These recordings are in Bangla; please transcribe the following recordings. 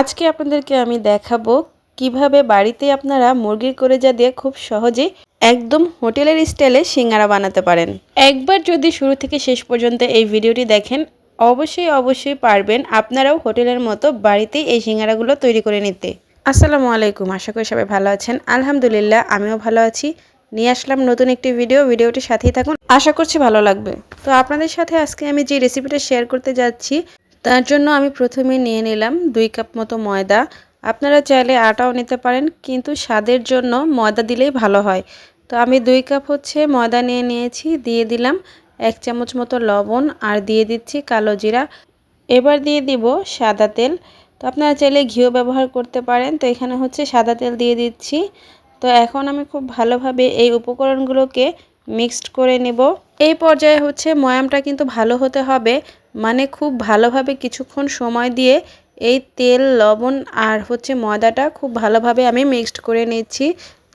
আজকে আপনাদেরকে আমি দেখাবো কীভাবে বাড়িতে আপনারা মুরগির কলেজা দিয়ে খুব সহজেই একদম হোটেলের স্টাইলে সিঙ্গারা বানাতে পারেন। একবার যদি শুরু থেকে শেষ পর্যন্ত এই ভিডিওটি দেখেন, অবশ্যই অবশ্যই পারবেন আপনারাও হোটেলের মতো বাড়িতেই এই সিঙ্গারাগুলো তৈরি করে নিতে। আসসালামু আলাইকুম, আশা করি সবাই ভালো আছেন। আলহামদুলিল্লাহ, আমিও ভালো আছি। নিয়ে আসলাম নতুন একটি ভিডিও, ভিডিওটির সাথেই থাকুন। আশা করছি ভালো লাগবে। তো আপনাদের সাথে আজকে আমি যে রেসিপিটা শেয়ার করতে যাচ্ছি তার জন্য আমি প্রথমে নিয়ে নিলাম দুই কাপ মতো ময়দা। আপনারা চাইলে আটাও নিতে পারেন, কিন্তু স্বাদের জন্য ময়দা দিলেই ভালো হয়। তো আমি দুই কাপ হচ্ছে ময়দা নিয়ে নিয়েছি, দিয়ে দিলাম এক চামচ মতো লবণ আর দিয়ে দিচ্ছি কালো জিরা। এবার দিয়ে দিব সাদা তেল। তো আপনারা চাইলে ঘিও ব্যবহার করতে পারেন। তো এখানে হচ্ছে সাদা তেল দিয়ে দিচ্ছি। তো এখন আমি খুব ভালোভাবে এই উপকরণগুলোকে মিক্সড করে নেব। এই পর্যায়ে হচ্ছে ময়ামটা কিন্তু ভালো হতে হবে। মানে খুব ভালোভাবে কিছুক্ষণ সময় দিয়ে এই তেল, লবণ আর হচ্ছে ময়দাটা খুব ভালোভাবে আমি মিক্সড করে নিচ্ছি।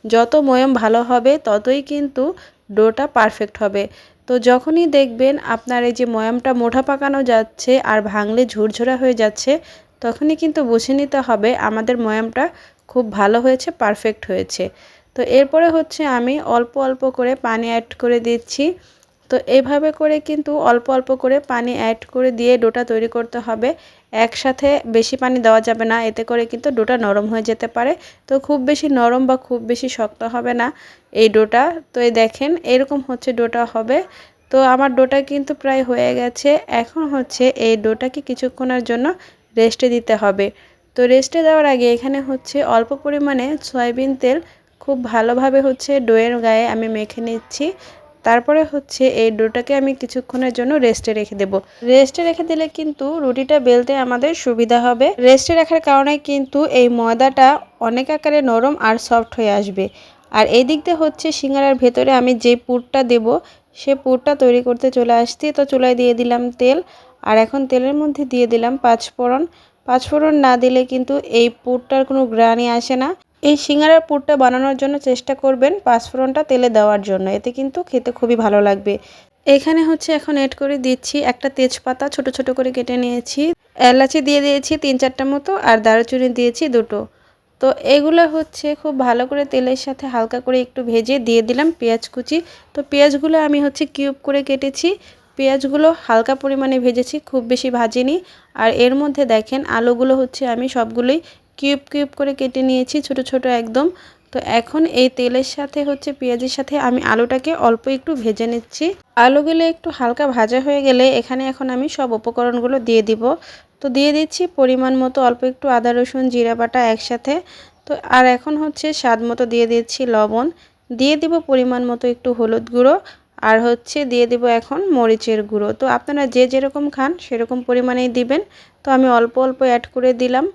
যত ময়ম ভালো হবে, ততই কিন্তু ডোটা পারফেক্ট হবে। তো যখনই দেখবেন আপনার এই যে ময়ামটা মোটা পাকানো যাচ্ছে আর ভাঙলে ঝুরঝোরা হয়ে যাচ্ছে, তখনই কিন্তু বুঝে নিতে হবে আমাদের ময়ামটা খুব ভালো হয়েছে পারফেক্ট হয়েছে। তো এরপরে হচ্ছে আমি অল্প অল্প করে পানি অ্যাড করে দিচ্ছি। তো এভাবে করে কিন্তু অল্প অল্প করে পানি অ্যাড করে দিয়ে ডোটা তৈরি করতে হবে। একসাথে বেশি পানি দেওয়া যাবে না, এতে করে কিন্তু ডোটা নরম হয়ে যেতে পারে। তো খুব বেশি নরম বা খুব বেশি শক্ত হবে না এই ডোটা। তো এই দেখেন, এরকম হচ্ছে ডোটা হবে। তো আমার ডোটা কিন্তু প্রায় হয়ে গেছে। এখন হচ্ছে এই ডোটাকে কিছুক্ষণের জন্য রেস্টে দিতে হবে। তো রেস্টে দেওয়ার আগে এখানে হচ্ছে অল্প পরিমাণে সয়াবিন তেল খুব ভালোভাবে হচ্ছে ডোয়ের গায়ে আমি মেখে নিচ্ছি। তারপরে হচ্ছে এই ডোটাকে আমি কিছুক্ষণের জন্য রেস্টে রেখে দেব। রেস্টে রেখে দিলে কিন্তু রুটিটা বেলতে আমাদের সুবিধা হবে। রেস্টে রাখার কারণে কিন্তু এই ময়দাটা অনেক আকারে নরম আর সফট হয়ে আসবে। আর এই দিক দিয়ে হচ্ছে সিঙ্গারার ভেতরে আমি যে পুরটা দেব, সে পুরটা তৈরি করতে চলে আসছি। তো চুলায় দিয়ে দিলাম তেল। আর এখন তেলের মধ্যে দিয়ে দিলাম পাঁচফোড়ন। পাঁচফোড়ন না দিলে কিন্তু এই পুরটার কোনো গ্রানি আসে না। এই সিঙ্গারার পুরটা বানানোর জন্য চেষ্টা করবেন পাঁচফোড়নটা তেলে দেওয়ার জন্য। এতে কিন্তু খেতে খুবই ভালো লাগবে। এখানে হচ্ছে এখন এড করে দিচ্ছি একটা তেজপাতা ছোট ছোট করে কেটে নিয়েছি। এলাচি দিয়ে দিয়েছি তিন চারটা মতো আর দারুচিনি দিয়েছি দুটো। তো এগুলো হচ্ছে খুব ভালো করে তেলের সাথে হালকা করে একটু ভেজে দিয়ে দিলাম পেঁয়াজ কুচি। তো পেঁয়াজগুলো আমি হচ্ছে কিউব করে কেটেছি। পেঁয়াজগুলো হালকা পরিমাণে ভেজেছি, খুব বেশি ভাজিনি। আর এর মধ্যে দেখেন আলুগুলো হচ্ছে আমি সবগুলোই কিউব কিউব করে কেটে নিয়েছি, ছোট ছোট একদম। তো এখন এই তেলের সাথে হচ্ছে পেঁয়াজের সাথে আমি আলুটাকে অল্প একটু ভেজে নিচ্ছি। আলুগুলো একটু হালকা ভাজা হয়ে গেলে এখানে এখন আমি সব উপকরণগুলো দিয়ে দিব। তো দিয়ে দিচ্ছি পরিমাণ মতো অল্প একটু আদা, রসুন, জিরা বাটা একসাথে। তো আর এখন হচ্ছে স্বাদ মতো দিয়ে দিচ্ছি লবণ। দিয়ে দিব পরিমাণ মতো একটু হলুদ গুঁড়ো। আর হচ্ছে দিয়ে দিব এখন মরিচের গুঁড়ো। তো আপনারা যে যেরকম খান সেরকম পরিমাণেই দিবেন। তো আমি অল্প অল্প অ্যাড করে দিলাম।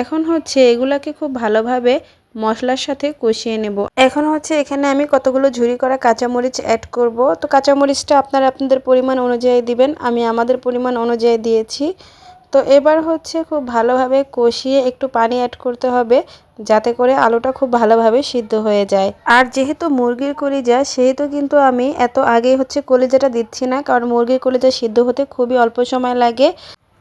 এখন হচ্ছে এগুলাকে খুব ভালোভাবে মশলার সাথে কষিয়ে নেব। এখন হচ্ছে এখানে আমি কতগুলো ঝুরি করা কাঁচামরিচ অ্যাড করব। তো কাঁচামরিচটা আপনারা আপনাদের পরিমাণ অনুযায়ী দিবেন, আমি আমাদের পরিমাণ অনুযায়ী দিয়েছি। তো এবার হচ্ছে খুব ভালোভাবে কষিয়ে একটু পানি অ্যাড করতে হবে, যাতে করে আলুটা খুব ভালোভাবে সিদ্ধ হয়ে যায়। আর যেহেতু মুরগির কলিজা, সেহেতু কিন্তু আমি এত আগে হচ্ছে কলিজাটা দিচ্ছি না, কারণ মুরগির কলিজা সিদ্ধ হতে খুবই অল্প সময় লাগে।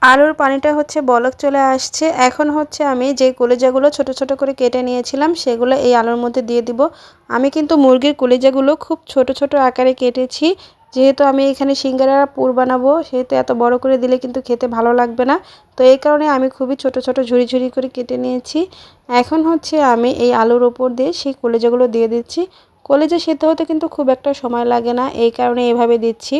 আলুর পানিটা হচ্ছে বলক চলে আসছে। এখন হচ্ছে আমি যে কলিজাগুলো ছোট ছোট করে কেটে নিয়েছিলাম, সেগুলো এই আলুর মধ্যে দিয়ে দিব। আমি কিন্তু মুরগির কলিজাগুলো খুব ছোট ছোট আকারে কেটেছি। যেহেতু আমি এখানে সিঙ্গারা পুর বানাবো, সেহেতু এত বড় করে দিলে কিন্তু খেতে ভালো লাগবে না। তো এই কারণে আমি খুবই ছোট ছোট ঝুড়ি ঝুড়ি করে কেটে নিয়েছি। এখন হচ্ছে আমি এই আলুর ওপর দিয়ে সেই কলেজাগুলো দিয়ে দিচ্ছি। কলেজা সিদ্ধ হতে কিন্তু খুব একটা সময় লাগে না, এই কারণে এভাবে দিচ্ছি।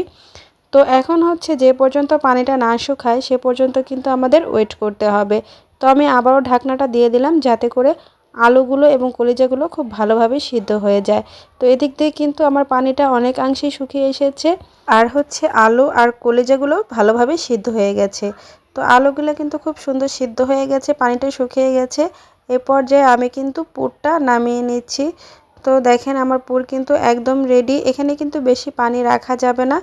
তো এখন হচ্ছে যে পর্যন্ত পানিটা না শুকায়, সে পর্যন্ত কিন্তু আমাদের ওয়েট করতে হবে। তো আমি আবারও ঢাকনাটা দিয়ে দিলাম যাতে করে আলুগুলো এবং কলিজাগুলো খুব ভালোভাবে সিদ্ধ হয়ে যায়। তো এদিক দিয়ে কিন্তু আমার পানিটা অনেকাংশেই শুকিয়ে এসেছে। আর হচ্ছে আলু আর কলিজাগুলো ভালোভাবে সিদ্ধ হয়ে গেছে। তো আলুগুলো কিন্তু খুব সুন্দর সিদ্ধ হয়ে গেছে, পানিটা শুকিয়ে গেছে। এ পর্যায়ে আমি কিন্তু পুরটা নামিয়ে নিচ্ছি। তো দেখেন আমার পুর কিন্তু একদম রেডি এখানে কিন্তু বেশি পানি রাখা যাবে না।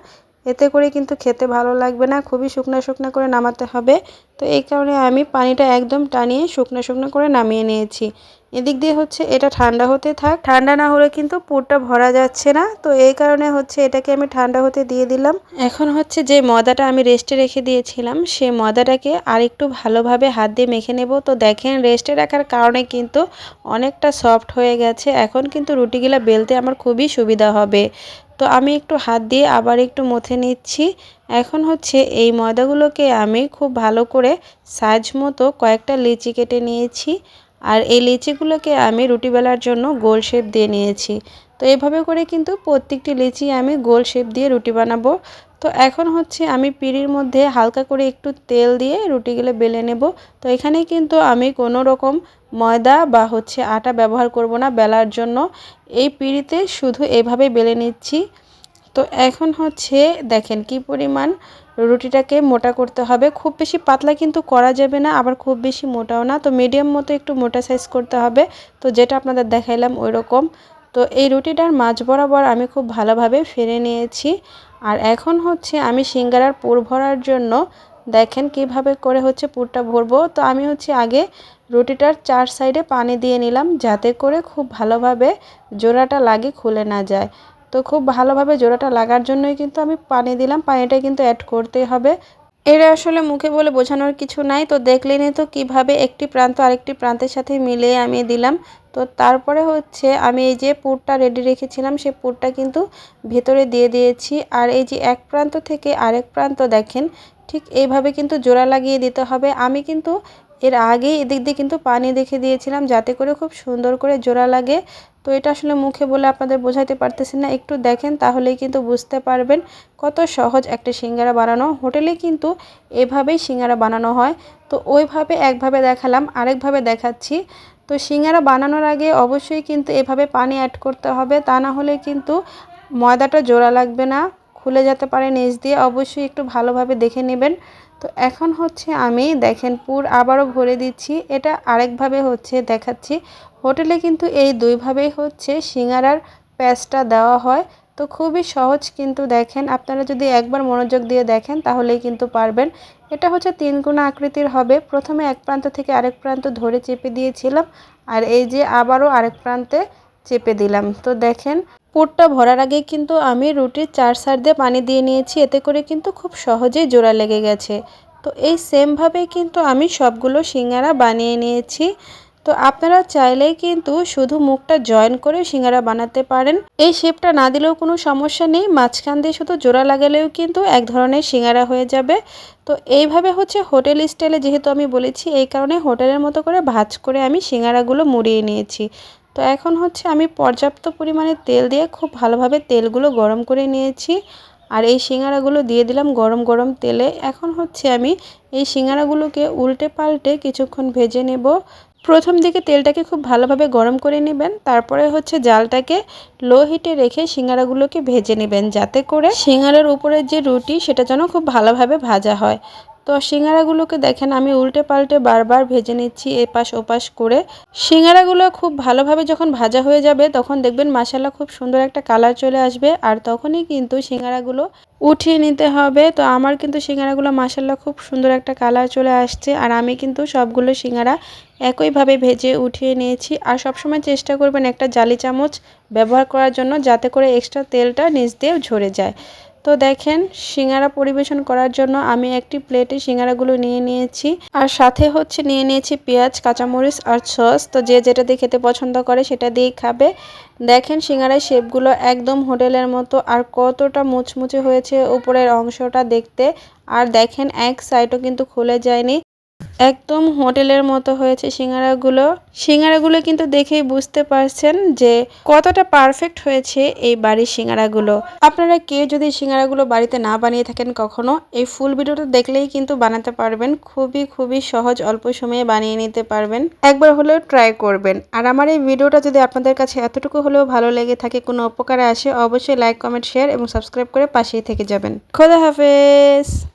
এতে করে কিন্তু খেতে ভালো লাগবে না, খুবই শুকনো শুকনো করে নামাতে হবে। তো এই কারণে আমি পানিটা একদম টানিয়ে শুকনো শুকনো করে নামিয়ে নিয়েছি। এদিক দিয়ে হচ্ছে এটা ঠান্ডা হতে থাক। ঠান্ডা না হলে কিন্তু পুরটা ভরা যাচ্ছে না। তো এই কারণে হচ্ছে এটাকে আমি ঠান্ডা হতে দিয়ে দিলাম। এখন হচ্ছে যে ময়দাটা আমি রেস্টে রেখে দিয়েছিলাম সেই ময়দাটাকে আর একটু ভালোভাবে হাত দিয়ে মেখে নেব। তো দেখেন রেস্টে রাখার কারণে কিন্তু অনেকটা সফট হয়ে গেছে। এখন কিন্তু রুটিগুলো বেলতে আমার খুবই সুবিধা হবে। তো আমি একটু হাত দিয়ে আবার একটু মথে নিচ্ছি। এখন হচ্ছে এই ময়দাগুলোকে আমি খুব ভালো করে সাইজ মতো কয়েকটা লিচি কেটে নিয়েছি। আর এই লিচিগুলোকে আমি রুটি বেলার জন্য গোল শেপ দিয়ে নিয়েছি। তো এভাবে করে কিন্তু প্রত্যেকটি লিচি আমি গোল শেপ দিয়ে রুটি বানাবো। তো এখন হচ্ছে আমি পিঁড়ির মধ্যে হালকা করে একটু তেল দিয়ে রুটিগুলো বেলে নেব। তো এখানে কিন্তু আমি কোনো রকম ময়দা বা হচ্ছে আটা ব্যবহার করব না বেলার জন্য। এই পিঁড়িতে শুধু এভাবে বেলে নিচ্ছি। তো এখন হচ্ছে দেখেন কি পরিমাণ রুটিটাকে মোটা করতে হবে। খুব বেশি পাতলা কিন্তু করা যাবে না, আবার খুব বেশি মোটাও না। তো মিডিয়াম মতো একটু মোটা সাইজ করতে হবে। তো যেটা আপনাদের দেখাইলাম ওই রকম তো এই রুটিটার মাঝ বরাবর আমি খুব ভালোভাবে ফেরে নিয়েছি। আর এখন হচ্ছে আমি সিঙ্গারার পুর ভরার জন্য দেখেন কীভাবে করে হচ্ছে পুরটা ভরবো। তো আমি হচ্ছে আগে রুটিটার চার সাইডে পানি দিয়ে নিলাম যাতে করে খুব ভালোভাবে জোড়াটা লাগে খুলে না যায়। তো খুব ভালোভাবে জোড়াটা লাগার জন্যই কিন্তু আমি পানি দিলাম। পানিটা কিন্তু অ্যাড করতেই হবে। এটা আসলে মুখে বলে বোঝানোর কিছু নাই। তো দেখলেনই তো কীভাবে একটি প্রান্ত আরেকটি প্রান্তের সাথে মিলিয়ে আমি দিলাম। তো তারপরে হচ্ছে আমি এই যে পুরটা রেডি রেখেছিলাম সেই পুরটা কিন্তু ভেতরে দিয়ে দিয়েছি। আর এই যে এক প্রান্ত থেকে আরেক প্রান্ত দেখেন, ঠিক এইভাবে কিন্তু জোড়া লাগিয়ে দিতে হবে। আমি কিন্তু এর আগেই এদিক দিয়ে কিন্তু পানি দেখে দিয়েছিলাম, যাতে করে খুব সুন্দর করে জোড়া লাগে। তো এটা আসলে মুখে বলে আপনাদের বোঝাতে পারতেছি না, একটু দেখেন তাহলেই কিন্তু বুঝতে পারবেন কত সহজ একটা সিঙ্গারা বানানো। হোটেলে কিন্তু এভাবেই সিঙ্গারা বানানো হয়। তো ওইভাবে একভাবে দেখালাম, আরেকভাবে দেখাচ্ছি। তো সিঙ্গারা বানানোর আগে অবশ্যই কিন্তু এভাবে পানি অ্যাড করতে হবে, তা না হলে কিন্তু ময়দাটা জোড়া লাগবে না। খুলে যেতে পারে নিচ দিয়ে, অবশ্যই একটু ভালোভাবে দেখে নেবেন। তো এখন হচ্ছে আমি, দেখেন, পুর আবারও ভরে দিচ্ছি। এটা আরেকভাবে হচ্ছে দেখাচ্ছি। হোটেলে কিন্তু এই দুইভাবেই হচ্ছে সিঙ্গারার প্যাঁচটা দেওয়া হয়। তো খুবই সহজ কিন্তু দেখেন, আপনারা যদি একবার মনোযোগ দিয়ে দেখেন তাহলেই কিন্তু পারবেন। এটা হচ্ছে তিন গুণা আকৃতির হবে। প্রথমে এক প্রান্ত থেকে আরেক প্রান্ত ধরে চেপে দিয়েছিলাম। আর এই যে আবারও আরেক প্রান্তে চেপে দিলাম। তো দেখেন পুরটা ভরার আগে কিন্তু আমি রুটির চার সার দিয়ে পানি দিয়ে নিয়েছি, এতে করে কিন্তু খুব সহজেই জোড়া লেগে গেছে। তো এই সেমভাবে কিন্তু আমি সবগুলো সিঙ্গারা বানিয়ে নিয়েছি। তো আপনারা চাইলেই কিন্তু শুধু মুখটা জয়েন করে সিঙ্গারা বানাতে পারেন। এই শেপটা না দিলেও কোনো সমস্যা নেই, মাঝখান দিয়ে শুধু জোড়া লাগালেও কিন্তু এক ধরনের সিঙ্গারা হয়ে যাবে। তো এইভাবে হচ্ছে হোটেল স্টাইলে যেহেতু আমি বলেছি, এই কারণে হোটেলের মতো করে ভাজ করে আমি সিঙ্গারাগুলো মুড়িয়ে নিয়েছি। তো এখন হচ্ছে আমি পর্যাপ্ত পরিমাণে তেল দিয়ে খুব ভালোভাবে তেলগুলো গরম করে নিয়েছি। আর এই সিঙ্গারাগুলো দিয়ে দিলাম গরম গরম তেলে। এখন হচ্ছে আমি এই সিঙ্গারাগুলোকে উল্টে পাল্টে কিছুক্ষণ ভেজে নেব। প্রথম দিকে তেলটাকে খুব ভালোভাবে গরম করে নেবেন, তারপরে হচ্ছে জালটাকে লো হিটে রেখে সিঙ্গারাগুলোকে ভেজে নেবেন যাতে করে সিঙ্গারার উপরের যে রুটি সেটা যেন খুব ভালোভাবে ভাজা হয়। তো সিঙ্গারাগুলোকে দেখেন, আমি উল্টে পাল্টে বারবার ভেজে নিচ্ছি এপাশ ওপাশ করে। সিঙ্গারাগুলো খুব ভালোভাবে যখন ভাজা হয়ে যাবে, তখন দেখবেন মাসালা খুব সুন্দর একটা কালার চলে আসবে। আর তখনই কিন্তু সিঙ্গারাগুলো উঠিয়ে নিতে হবে। তো আমার কিন্তু সিঙ্গারাগুলো মাসাল্লা খুব সুন্দর একটা কালার চলে আসছে। আর আমি কিন্তু সবগুলো সিঙ্গারা একইভাবে ভেজে উঠিয়ে নিয়েছি। আর সবসময় চেষ্টা করবেন একটা জালি চামচ ব্যবহার করার জন্য, যাতে করে এক্সট্রা তেলটা নিচ দিয়ে ঝরে যায়। তো দেখেন, সিঙ্গারা পরিবেশন করার জন্য আমি একটি প্লেটে সিঙ্গারাগুলো নিয়ে নিয়েছি। আর সাথে হচ্ছে নিয়ে নিয়েছি পেঁয়াজ, কাঁচামরিচ আর সস। তো যে যেটা দিয়ে খেতে পছন্দ করে সেটা দিয়েই খাবে। দেখেন, সিঙ্গারার শেপগুলো একদম হোটেলের মতো আর কতটা মুচমুচে হয়েছে উপরের অংশটা দেখতে। আর দেখেন, এক সাইডও কিন্তু খুলে যায়নি। একদম হোটেলের মতো হয়েছে সিঙ্গারাগুলো। সিঙ্গারাগুলো কিন্তু দেখেই বুঝতে পারছেন যে কতটা পারফেক্ট হয়েছে এই বাড়ির সিঙ্গারাগুলো। আপনারা কেউ যদি সিঙ্গারাগুলো বাড়িতে না বানিয়ে থাকেন কখনো, এই ফুল ভিডিওটা দেখলেই কিন্তু বানাতে পারবেন। খুবই খুবই সহজ, অল্প সময়ে বানিয়ে নিতে পারবেন। একবার হলেও ট্রাই করবেন। আর আমার এই ভিডিওটা যদি আপনাদের কাছে এতটুকু হলেও ভালো লেগে থাকে, কোনো উপকারে আসে, অবশ্যই লাইক, কমেন্ট, শেয়ার এবং সাবস্ক্রাইব করে পাশেই থেকে যাবেন। খোদা হাফেজ!